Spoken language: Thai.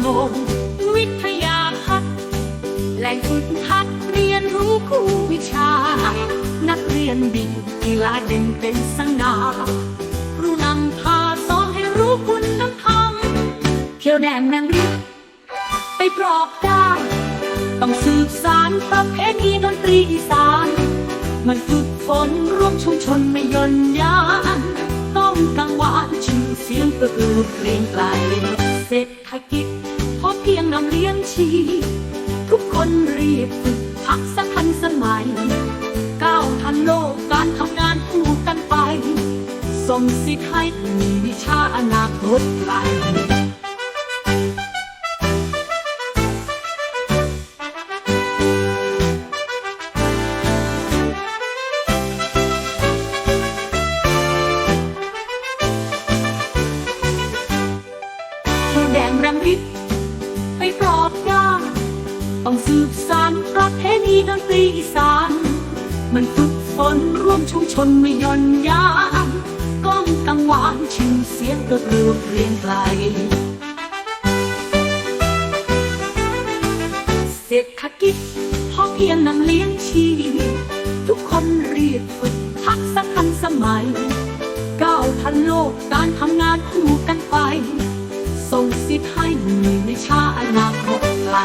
โมวิทยาพัฒน์แหล่งฝึกหัดเรียนรู้คู่วิชา นักเรียนดีกีฬาเด่นเป็นสง่าครูนำพาสอนให้รู้คุณน้ำธรรมเที่ยวแดงนางริบไปปลอกได้ ต้องสืบสารประเพณีดนตรีอีสาน มันฝึกฝนร่วมชุมชนไม่ย่นยานต้องกังวานชื่อเสียงประอือเปลี่ยนไปเสร็จษฐกิจ ชี ทุกคนรีบฝึกทักษะทันสมัย ก้าวทันโลกการทำงานคู่กันไป ส่งสิทธิ์ให้มีวิชาอนาคตไกลแดงรำริบ ไปปลอบย่าต้องสืบสานประเพณีดนตรีอีสาน มันฝึกฝนร่วมชุมชนไม่ย่อนยานก้องกังวานชื่อเสียงกระเรือเรียงไกลเศรษฐกิจพอเพียงนำเลี้ยงชีวิตทุกคนรีบฝึกทักษะทันสมัยก้าวทันโลกการทำงานคู่กันไป ส่งสิทธิ์ให้มีในชาอนาคตไกล